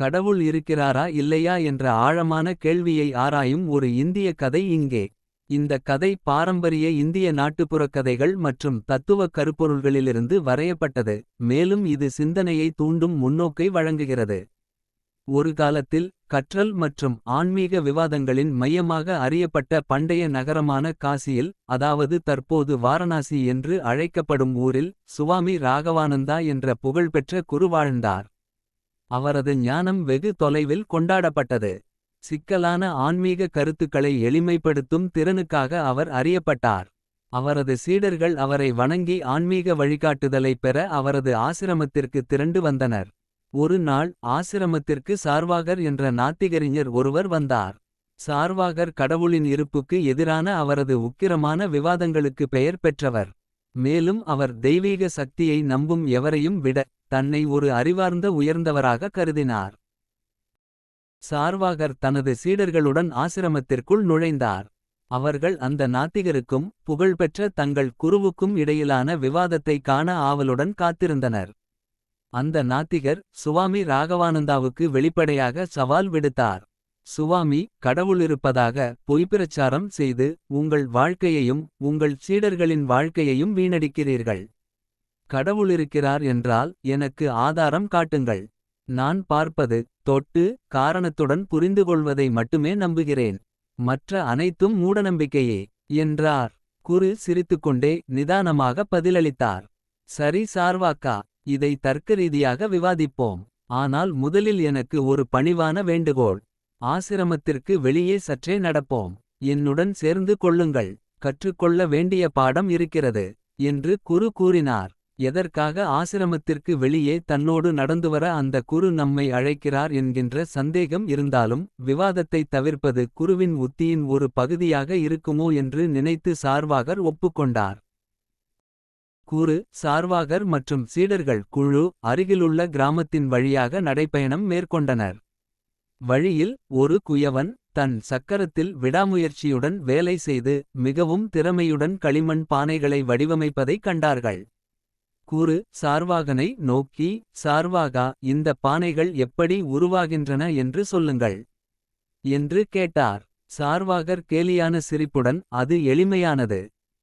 கடவுள் இருக்கிறாரா இல்லையா என்ற ஆழமான கேள்வியை ஆராயும் ஒரு இந்திய கதை இங்கே. இந்த கதை பாரம்பரிய இந்திய நாட்டுப்புறக் கதைகள் மற்றும் தத்துவக் கருப்பொருள்களிலிருந்து வரையப்பட்டது. மேலும் இது சிந்தனையை தூண்டும் முன்னோக்கை வழங்குகிறது. ஒரு காலத்தில் கற்றல் மற்றும் ஆன்மீக விவாதங்களின் மையமாக அறியப்பட்ட பண்டைய நகரமான காசியில். அதாவது தற்போது வாரணாசி என்று அழைக்கப்படும் ஊரில். சுவாமி ராகவானந்தா என்ற புகழ்பெற்ற குரு வாழ்ந்தார். அவரது ஞானம் வெகு தொலைவில் கொண்டாடப்பட்டது. சிக்கலான ஆன்மீக கருத்துக்களை எளிமைப்படுத்தும் திறனுக்காக அவர் அறியப்பட்டார். அவரது சீடர்கள் அவரை வணங்கி ஆன்மீக வழிகாட்டுதலைப் பெற அவரது ஆசிரமத்திற்கு திரண்டு வந்தனர். ஒரு நாள் ஆசிரமத்திற்கு சார்வாகர் என்ற நாத்திகறிஞர் ஒருவர் வந்தார். சார்வாகர் கடவுளின் இருப்புக்கு எதிரான அவரது உக்கிரமான விவாதங்களுக்கு பெயர் பெற்றவர். மேலும் அவர் தெய்வீக சக்தியை நம்பும் எவரையும் விட. தன்னை ஒரு அறிவார்ந்த உயர்ந்தவராக கருதினார். சார்வாகர் தனது சீடர்களுடன் ஆசிரமத்திற்குள் நுழைந்தார். அவர்கள் அந்த நாத்திகருக்கும் புகழ்பெற்ற தங்கள் குருவுக்கும் இடையிலான விவாதத்தை காண ஆவலுடன் காத்திருந்தனர். அந்த நாத்திகர் சுவாமி ராகவானந்தாவுக்கு வெளிப்படையாக சவால் விடுத்தார். சுவாமி கடவுளிருப்பதாக பொய்ப்பிரச்சாரம் செய்து உங்கள் வாழ்க்கையையும் உங்கள் சீடர்களின் வாழ்க்கையையும் வீணடிக்கிறீர்கள். கடவுளிருக்கிறார் என்றால் எனக்கு ஆதாரம் காட்டுங்கள். நான் பார்ப்பது தொட்டு காரணத்துடன் புரிந்துகொள்வதை மட்டுமே நம்புகிறேன். மற்ற அனைத்தும் மூடநம்பிக்கையே என்றார். குரு சிரித்துக்கொண்டே நிதானமாக பதிலளித்தார். சரி சார்வாக்கா இதை தர்க்கரீதியாக விவாதிப்போம். ஆனால் முதலில் எனக்கு ஒரு பணிவான வேண்டுகோள். ஆசிரமத்திற்கு வெளியே சற்றே நடப்போம். என்னுடன் சேர்ந்து கொள்ளுங்கள். கற்றுக்கொள்ள வேண்டிய பாடம் இருக்கிறது. என்று குரு கூறினார். எதற்காக ஆசிரமத்திற்கு வெளியே தன்னோடு நடந்துவர அந்த குரு நம்மை அழைக்கிறார் என்கின்ற சந்தேகம் இருந்தாலும். விவாதத்தை தவிர்ப்பது குருவின் உத்தியின் ஒரு பகுதியாக இருக்குமோ என்று நினைத்து சார்வாகர் ஒப்புக்கொண்டார். குரு சார்வாகர் மற்றும் சீடர்கள் குழு அருகிலுள்ள கிராமத்தின் வழியாக நடைப்பயணம் மேற்கொண்டனர். வழியில் ஒரு குயவன் தன் சக்கரத்தில் விடாமுயற்சியுடன் வேலை செய்து. மிகவும் திறமையுடன் களிமண் பானைகளை வடிவமைப்பதைக் கண்டார்கள். குரு சார்வாகனை நோக்கி சார்வாகா இந்த பானைகள் எப்படி உருவாகின்றன என்று சொல்லுங்கள். என்று கேட்டார் சார்வாகர் கேலியான சிரிப்புடன் அது எளிமையானது.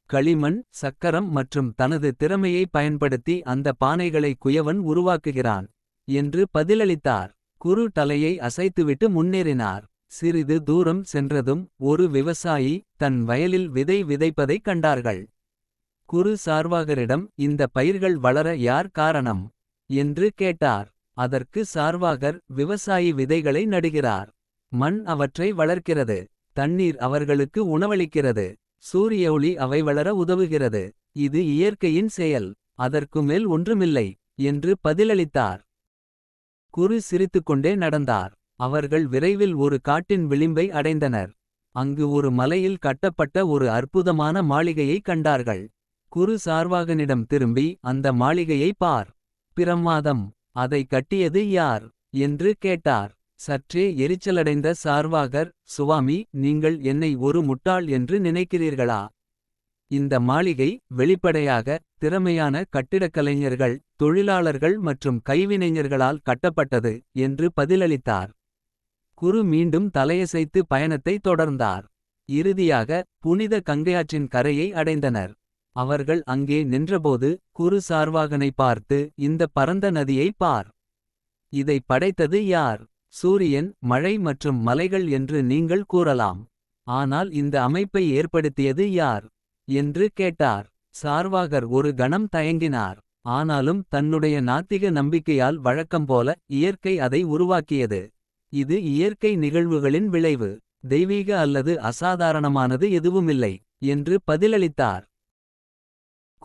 களிமண் சக்கரம் மற்றும் தனது திறமையை பயன்படுத்தி அந்த பானைகளை குயவன் உருவாக்குகிறான். என்று பதிலளித்தார் குரு தலையை அசைத்துவிட்டு முன்னேறினார். சிறிது தூரம் சென்றதும் ஒரு விவசாயி தன் வயலில் விதை விதைப்பதைக் கண்டார்கள். குரு சார்வாகரிடம் இந்த பயிர்கள் வளர யார் காரணம். என்று கேட்டார் அதற்கு சார்வாகர் விவசாயி விதைகளை நடுகிறார். மண் அவற்றை வளர்க்கிறது தண்ணீர் அவர்களுக்கு உணவளிக்கிறது. சூரிய ஒளி அவை வளர உதவுகிறது. இது இயற்கையின் செயல் அதற்கு மேல் ஒன்றுமில்லை. என்று பதிலளித்தார் குரு சிரித்துக்கொண்டே நடந்தார். அவர்கள் விரைவில் ஒரு காட்டின் விளிம்பை அடைந்தனர். அங்கு ஒரு மலையில் கட்டப்பட்ட ஒரு அற்புதமான மாளிகையை கண்டார்கள். குரு சார்வாகனிடம் திரும்பி அந்த மாளிகையை பார். பிரமாதம் அதை கட்டியது யார். என்று கேட்டார் சற்றே எரிச்சலடைந்த சார்வாகர் சுவாமி நீங்கள் என்னை ஒரு முட்டாள் என்று நினைக்கிறீர்களா. இந்த மாளிகை வெளிப்படையாக திறமையான கட்டிடக்கலைஞர்கள். தொழிலாளர்கள் மற்றும் கைவினைஞர்களால் கட்டப்பட்டது. என்று பதிலளித்தார் குரு மீண்டும் தலையசைத்து பயணத்தை தொடர்ந்தார். இறுதியாக புனித கங்கையாற்றின் கரையை அடைந்தனர். அவர்கள் அங்கே நின்றபோது குரு சார்வாகனை பார்த்து இந்த பரந்த நதியை பார். இதை படைத்தது யார் சூரியன் மழை மற்றும் மலைகள் என்று நீங்கள் கூறலாம். ஆனால் இந்த அமைப்பை ஏற்படுத்தியது யார். என்று கேட்டார் சார்வாகர் ஒரு கணம் தயங்கினார். ஆனாலும் தன்னுடைய நாத்திக நம்பிக்கையால் வழக்கம்போல இயற்கை அதை உருவாக்கியது. இது இயற்கை நிகழ்வுகளின் விளைவு. தெய்வீக அல்லது அசாதாரணமானது எதுவுமில்லை. என்று பதிலளித்தார்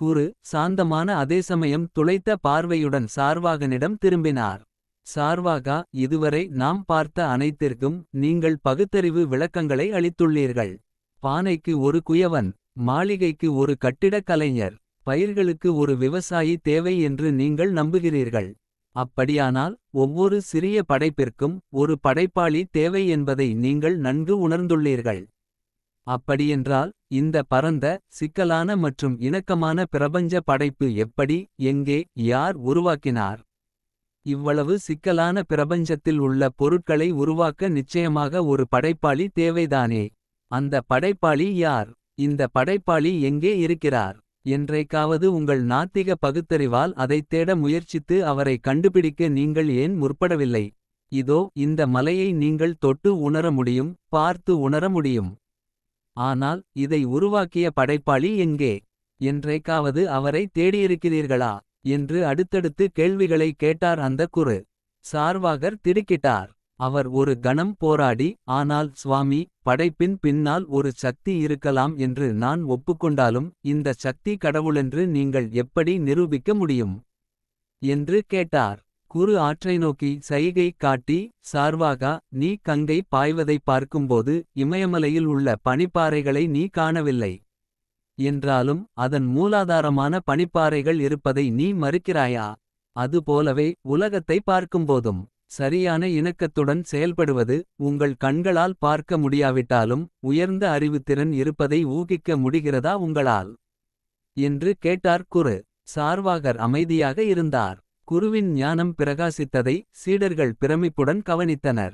குரு சாந்தமான அதே சமயம் துளைத்த பார்வையுடன் சார்வாகனிடம் திரும்பினார். சார்வாகா இதுவரை நாம் பார்த்த அனைத்திற்கும் நீங்கள் பகுத்தறிவு விளக்கங்களை அளித்துள்ளீர்கள். பானைக்கு ஒரு குயவன் மாளிகைக்கு ஒரு கட்டிடக் கலைஞர். பயிர்களுக்கு ஒரு விவசாயி தேவை என்று நீங்கள் நம்புகிறீர்கள். அப்படியானால் ஒவ்வொரு சிறிய படைப்பிற்கும் ஒரு படைப்பாளி தேவை என்பதை நீங்கள் நன்கு உணர்ந்துள்ளீர்கள். அப்படியென்றால் இந்த பரந்த சிக்கலான மற்றும் இணக்கமான பிரபஞ்ச படைப்பு எப்படி எங்கே யார் உருவாக்கினார். இவ்வளவு சிக்கலான பிரபஞ்சத்தில் உள்ள பொருட்களை உருவாக்க நிச்சயமாக ஒரு படைப்பாளி தேவைதானே. அந்த படைப்பாளி யார் இந்த படைப்பாளி எங்கே இருக்கிறார். என்றைக்காவது உங்கள் நாத்திக பகுத்தறிவால் அதைத் தேட முயற்சித்து அவரை கண்டுபிடிக்க நீங்கள் ஏன் முற்படவில்லை. இதோ இந்த மலையை நீங்கள் தொட்டு உணர முடியும் பார்த்து உணர முடியும். ஆனால் இதை உருவாக்கிய படைப்பாளி எங்கே. என்றைக்காவது அவரை தேடியிருக்கிறீர்களா. என்று அடுத்தடுத்து கேள்விகளை கேட்டார் அந்த குரு. சார்வாகர் திடுக்கிட்டார். அவர் ஒரு கணம் போராடி ஆனால் சுவாமி படைப்பின் பின்னால் ஒரு சக்தி இருக்கலாம் என்று நான் ஒப்புக்கொண்டாலும் இந்த சக்தி கடவுளென்று நீங்கள் எப்படி நிரூபிக்க முடியும். என்று கேட்டார் குரு ஆற்றை நோக்கி சைகை காட்டி சார்வாகா நீ கங்கை பாய்வதை பார்க்கும்போது இமயமலையில் உள்ள பனிப்பாறைகளை நீ காணவில்லை. என்றாலும் அதன் மூலாதாரமான பனிப்பாறைகள் இருப்பதை நீ மறுக்கிறாயா. அதுபோலவே உலகத்தை பார்க்கும்போதும். சரியான இணக்கத்துடன் செயல்படுவது உங்கள் கண்களால் பார்க்க முடியாவிட்டாலும். உயர்ந்த அறிவுத்திறன் இருப்பதை ஊகிக்க முடிகிறதா உங்களால். என்று கேட்டார் குரு சார்வாகர் அமைதியாக இருந்தார். குருவின் ஞானம் பிரகாசித்ததை சீடர்கள் பிரமிப்புடன் கவனித்தனர்.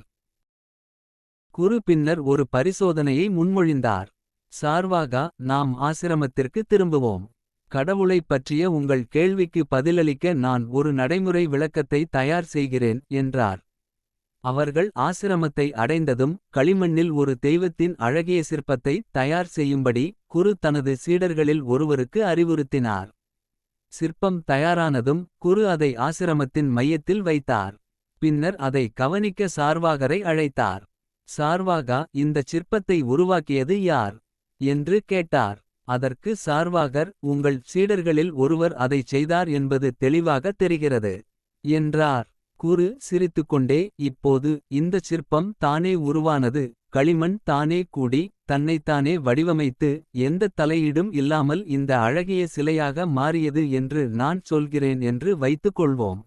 குரு பின்னர் ஒரு பரிசோதனையை முன்மொழிந்தார். சார்வாகா நாம் ஆசிரமத்திற்கு திரும்புவோம். கடவுளைப் பற்றிய உங்கள் கேள்விக்கு பதிலளிக்க நான் ஒரு நடைமுறை விளக்கத்தை தயார் செய்கிறேன் என்றார். அவர்கள் ஆசிரமத்தை அடைந்ததும் களிமண்ணில் ஒரு தெய்வத்தின் அழகிய சிற்பத்தை தயார் செய்யும்படி குரு தனது சீடர்களில் ஒருவருக்கு அறிவுறுத்தினார். சிற்பம் தயாரானதும் குரு அதை ஆசிரமத்தின் மையத்தில் வைத்தார். பின்னர் அதை கவனிக்க சார்வாகரை அழைத்தார். சார்வாகா இந்தச் சிற்பத்தை உருவாக்கியது யார். என்று கேட்டார் அதற்கு சார்வாகர் உங்கள் சீடர்களில் ஒருவர் அதைச் செய்தார் என்பது தெளிவாக தெரிகிறது. என்றார் குரு சிரித்துக்கொண்டே இப்போது இந்த சிற்பம் தானே உருவானது களிமண் தானே கூடி தன்னைத்தானே வடிவமைத்து எந்த தலையீடும் இல்லாமல் இந்த அழகிய சிலையாக மாறியது என்று நான் சொல்கிறேன் என்று வைத்துக்கொள்வோம்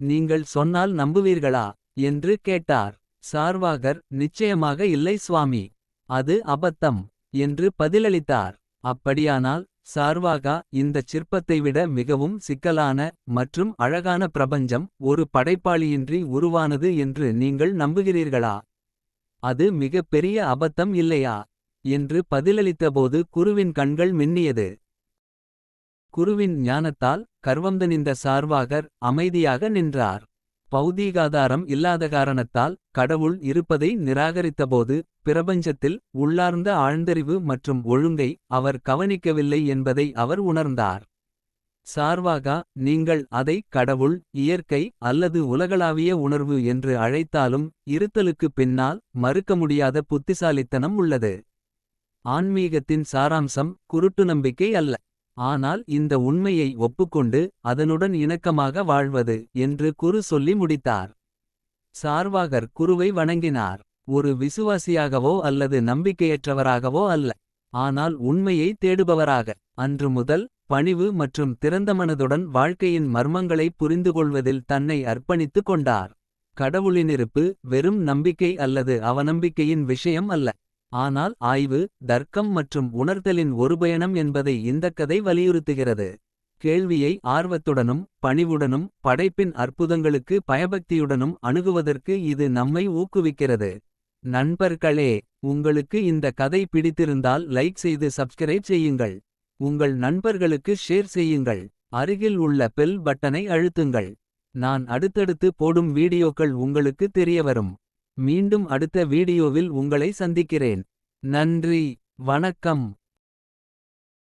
நீங்கள் சொன்னால் நம்புவீர்களா என்று கேட்டார் சார்வாகர் நிச்சயமாக இல்லை சுவாமி. அது அபத்தம் என்று பதிலளித்தார். அப்படியானால் சார்வாகா இந்தச் சிற்பத்தை விட மிகவும் சிக்கலான மற்றும் அழகான பிரபஞ்சம் ஒரு படைப்பாளியின்றி உருவானது என்று நீங்கள் நம்புகிறீர்களா. அது மிகப் பெரிய அபத்தம் இல்லையா. என்று பதிலளித்தபோது குருவின் கண்கள் மின்னியது. குருவின் ஞானத்தால் கர்வந்தனிந்த சார்வாகர் அமைதியாக நின்றார். பௌதீகாதாரம் இல்லாத காரணத்தால் கடவுள் இருப்பதை நிராகரித்தபோது. பிரபஞ்சத்தில் உள்ளார்ந்த ஆழ்ந்தறிவு மற்றும் ஒழுங்கை அவர் கவனிக்கவில்லை என்பதை அவர் உணர்ந்தார். சார்வாகா நீங்கள் அதை கடவுள் இயற்கை அல்லது உலகளாவிய உணர்வு என்று அழைத்தாலும் இருத்தலுக்குப் பின்னால் மறுக்க முடியாத புத்திசாலித்தனம் உள்ளது. ஆன்மீகத்தின் சாராம்சம் குருட்டு நம்பிக்கை அல்ல. ஆனால் இந்த உண்மையை ஒப்புக்கொண்டு அதனுடன் இணக்கமாக வாழ்வது என்று குரு சொல்லி முடித்தார். சார்வாகர் குருவை வணங்கினார் ஒரு விசுவாசியாகவோ அல்லது நம்பிக்கையற்றவராகவோ அல்ல. ஆனால் உண்மையை தேடுபவராக அன்று முதல் பணிவு மற்றும் திறந்த மனதுடன் வாழ்க்கையின் மர்மங்களை புரிந்துகொள்வதில் தன்னை அர்ப்பணித்துக் கொண்டார். கடவுளினிருப்பு வெறும் நம்பிக்கை அல்லது அவநம்பிக்கையின் விஷயம் அல்ல. ஆனால் ஆய்வு தர்க்கம் மற்றும் உணர்தலின் ஒருபயணம் என்பதை இந்தக் கதை வலியுறுத்துகிறது. கேள்வியை ஆர்வத்துடனும் பணிவுடனும் படைப்பின் அற்புதங்களுக்கு பயபக்தியுடனும் அணுகுவதற்கு இது நம்மை ஊக்குவிக்கிறது. நண்பர்களே உங்களுக்கு இந்த கதை பிடித்திருந்தால் லைக் செய்து சப்ஸ்கிரைப் செய்யுங்கள். உங்கள் நண்பர்களுக்கு ஷேர் செய்யுங்கள். அருகில் உள்ள பெல் பட்டனை அழுத்துங்கள். நான் அடுத்தடுத்து போடும் வீடியோக்கள் உங்களுக்கு தெரியவரும். மீண்டும் அடுத்த வீடியோவில் உங்களை சந்திக்கிறேன். நன்றி வணக்கம்.